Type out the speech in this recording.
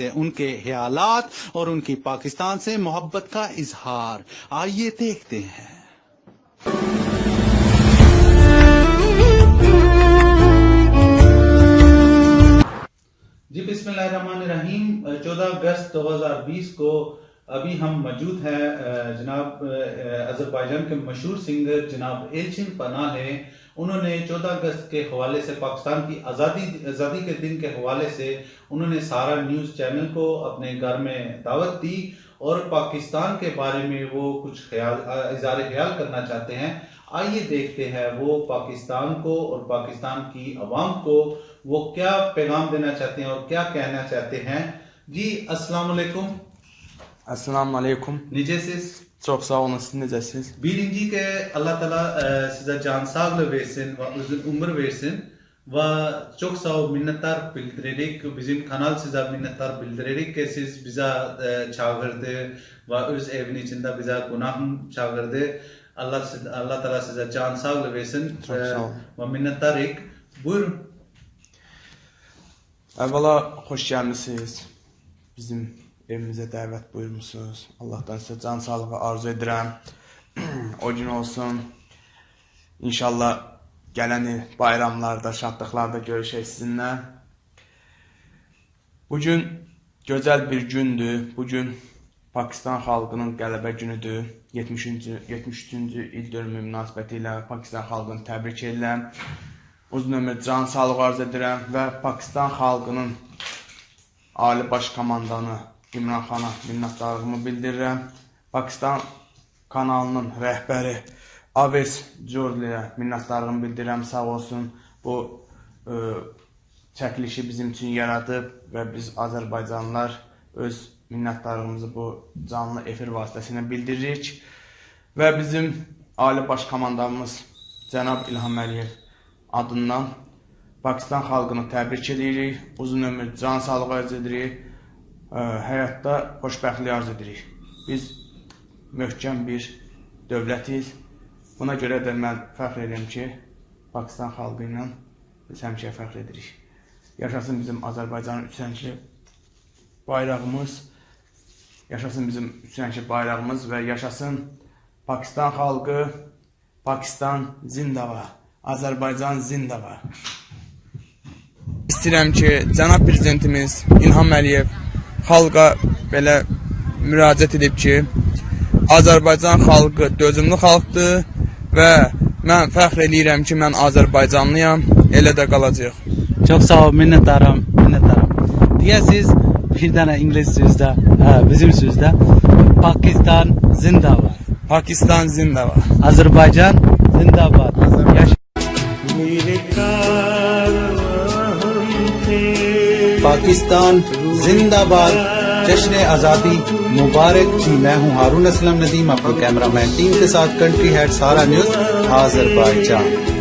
ان کے حیالات اور ان کی پاکستان سے محبت کا اظہار۔ آئیے دیکھتے ہیں۔ جی بسم اللہ الرحمن الرحیم۔ چودہ اگست دو ہزار بیس کو ابھی ہم موجود ہیں جناب اذربائیجان کے مشہور سنگر جناب ایلچن پناہ ہے انہوں نے چودہ اگست کے حوالے سے پاکستان کی آزادی آزادی کے دن کے حوالے سے انہوں نے سارا نیوز چینل کو اپنے گھر میں دعوت دی۔ اور پاکستان کے بارے میں وہ کچھ خیال اظہار خیال کرنا چاہتے ہیں۔ آئیے دیکھتے ہیں وہ پاکستان کو اور پاکستان کی عوام کو وہ کیا پیغام دینا چاہتے ہیں اور کیا کہنا چاہتے ہیں۔ جی السلام علیکم۔ Esselamu Aleyküm. Nicesiz? Çok sağ olun. Siz necəsiniz? Birinci ki Allah Teala e, size can sağlığı versin ve uzun ömür versin ve çok sağ ol minnettar bildirerek bizim kanal size minnettar bildirerek ki siz bize e, çağırdı ve öz evin içinde bize günah çağırdı. Allah Allah Teala size can sağlığı versin Çok e, sağ ol. ve minnettarık. Buyurun. Əvvəla xoş gəlmisiniz. Bizim evimizə dəvət buyurmusunuz. Allahdan sizə can sağlığı arzu edirəm. o gün olsun. İnşallah gələn il bayramlarda, şadlıqlarda görüşək sizinlə. Bu gün gözəl bir gündür. Bu gün Pakistan xalqının qələbə günüdür. 70-ci 73-cü il dönümü münasibəti ilə Pakistan xalqını təbrik edirəm. Uzun ömür, can sağlığı arz edirəm və Pakistan xalqının Ali Baş Komandanı İmran xana minnətdarlığımı bildirirəm. Pakistan kanalının rəhbəri Aves Jorliyə minnətdarlığımı bildirirəm. Sağ olsun bu ə, çəkilişi bizim üçün yaradıb və biz Azərbaycanlılar öz minnətdarlığımızı bu canlı efir vasitəsilə bildiririk və bizim Ali Baş Komandamız cənab İlham Əliyev adından Pakistan xalqını təbrik edirik. Uzun ömür, can sağlığı arz edirik. Həyatda xoşbəxtlik arz edirik. Biz möhkəm bir dövlətiz. Buna görə də mən fəxr edirəm ki, Pakistan xalqı ilə biz həmişə fəxr edirik. Yaşasın bizim Azərbaycanın üç rəngli bayrağımız. Yaşasın bizim üç rəngli bayrağımız və yaşasın Pakistan xalqı. Pakistan zindava. Azərbaycan zindava. İstəyirəm ki, cənab prezidentimiz İlham Əliyev xalqa belə müraciət edib ki, Azərbaycan xalqı dözümlü xalqdır və mən fəxr eləyirəm ki, mən Azərbaycanlıyam, elə də qalacaq. Çok sağ ol, minnettarım, minnettarım. Diye siz bir tane İngiliz sözde, ha, bizim sözde Pakistan zindabad, Pakistan zindava. Azerbaycan zindabad. پاکستان، زندہ باد، جشن آزادی، مبارک۔ جی میں ہوں ہارون اسلم ندیم اپنے کیمرہ مین ٹیم کے ساتھ کنٹری ہیڈ سارا نیوز آذربائیجان